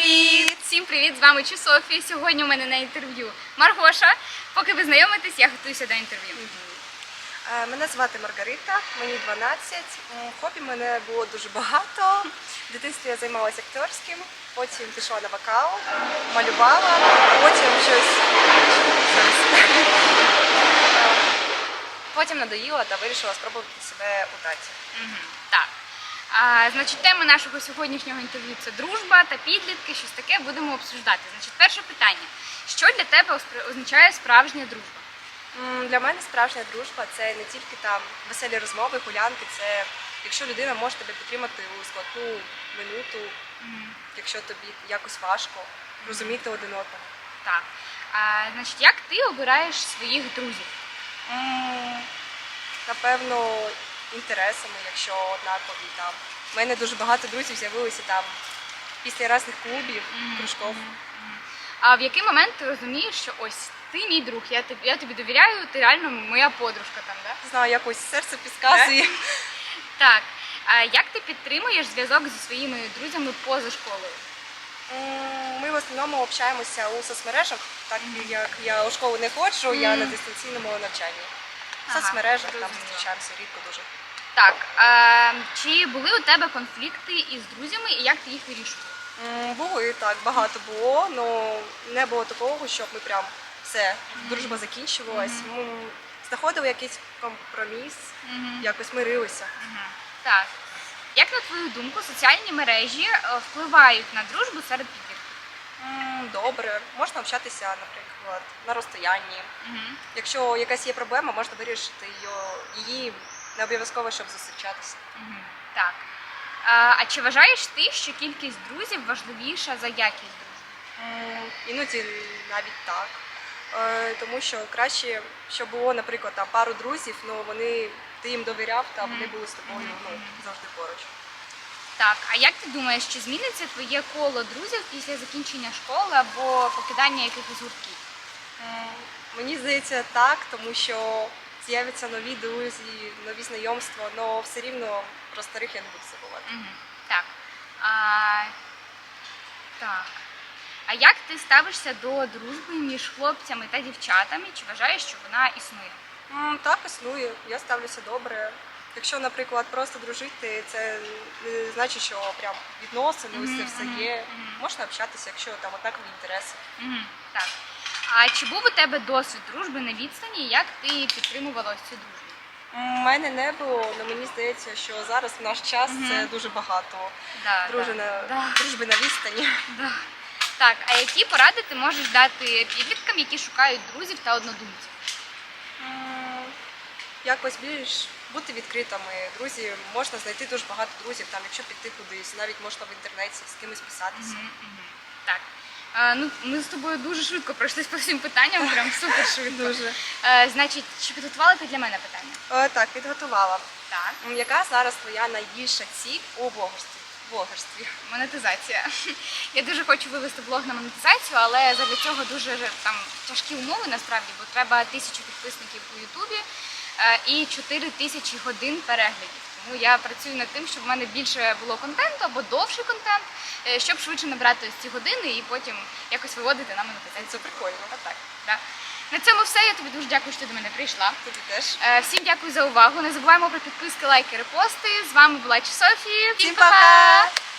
Привіт! Всім привіт! З вами Софія. Сьогодні у мене на інтерв'ю Маргоша. Поки ви знайомитесь, я готуюся до інтерв'ю. Е, Мене звати Маргарита, мені 12. Хобі мене було дуже багато. В дитинстві я займалася акторським, потім пішла на вокал, малювала, потім щось. Е, Потім надоїла та вирішила спробувати себе у таті. Так. А, значить, тема нашого сьогоднішнього інтерв'ю це дружба та підлітки. Щось таке будемо обсуждати. Значить, перше питання: що для тебе означає справжня дружба? Для мене справжня дружба це не тільки там веселі розмови, гулянки, це якщо людина може тебе підтримати у складну минуту, якщо тобі якось важко, розуміти один одного. Так. А, значить, як ти обираєш своїх друзів? М, Напевно, інтересами, якщо однакові там. У мене дуже багато друзів з'явилося там після різних клубів, кружков. А в який момент ти розумієш, що ось ти мій друг, я тобі, я тобі довіряю, ти реально моя подружка там, да? Не знаю, якось серце підказує. Так. А як ти підтримуєш зв'язок зі своїми друзями поза школою? Ми в основному общаємося у соцмережах, так як я у школу не ходжу, я на дистанційному навчанні. Ага, соцмережах там зустрічаємося рідко дуже. Так. А, чи були у тебе конфлікти із друзями і як ти їх вирішував? Були так, багато було, але не було такого, щоб ми прям все, дружба закінчувалась. Ми знаходили якийсь компроміс, якось мирилися. Так. Як на твою думку, соціальні мережі е, впливають на дружбу серед підлітків? Добре, можна общатися, наприклад, на розстоянні. Якщо якась є проблема, можна вирішити її, не обов'язково, щоб зустрічатися. Мгм. Так. А, а чи вважаєш ти, що кількість друзів важливіша за якість? М, Іноді навіть так. Е, Тому що краще, щоб було, наприклад, там пару друзів, ну вони ти їм довіряв, та вони були з тобою ну, завжди поруч. Так, а як ти думаєш, чи зміниться твоє коло друзів після закінчення школи або покидання якихось гуртків? Мені здається так, тому що з'являться нові друзі, нові знайомства, але все рівно про старих я не буду забувати. Мгм. Так. А, так. А як ти ставишся до дружби між хлопцями та дівчатами? Чи вважаєш, що вона існує? М, Так існує, я ставлюся добре. Якщо, наприклад, просто дружити, це не значить, що прям відносини, ось це все є. Можна общатися, якщо там однакові інтереси. Мгм. Так. А чи був у тебе досвід дружби на відстані? Як ти підтримувала цю дружбу? У мене не було, але мені здається, що зараз в наш час це дуже багато. Да, Дружи да, на, да, дружби на відстані. да. Так, а які поради ти можеш дати підліткам, які шукають друзів та однодумців? Якось більш бути відкритими. Друзі, можна знайти дуже багато друзів, там, якщо піти кудись, навіть можна в інтернеті з кимось писатися. Мгм, мгм. Так. А, ну, ми з тобою дуже швидко пройшлись по всім питанням, прям супер швидко. Дуже. Е, значить, чи підготувала ти для мене питання? Е, Так, підготувала. Так. М, Яка зараз твоя найбільша ціль у блогерстві? блогерстві? Монетизація. Я дуже хочу вивести блог на монетизацію, але для цього дуже там тяжкі умови насправді, бо треба тисячу підписників у Ютубі е, і 4 тисячі годин переглядів. Тому я працюю над тим, щоб в мене більше було контенту або довший контент, е, щоб швидше набрати ось ці години і потім якось виводити на монетизацію. Це прикольно. Отак. Да. На цьому все. Я тобі дуже дякую, що ти до мене прийшла. Тобі теж. Е, Всім дякую за увагу. Не забуваємо про підписки, лайки, репости. З вами була Чи Софія. Всім па-па!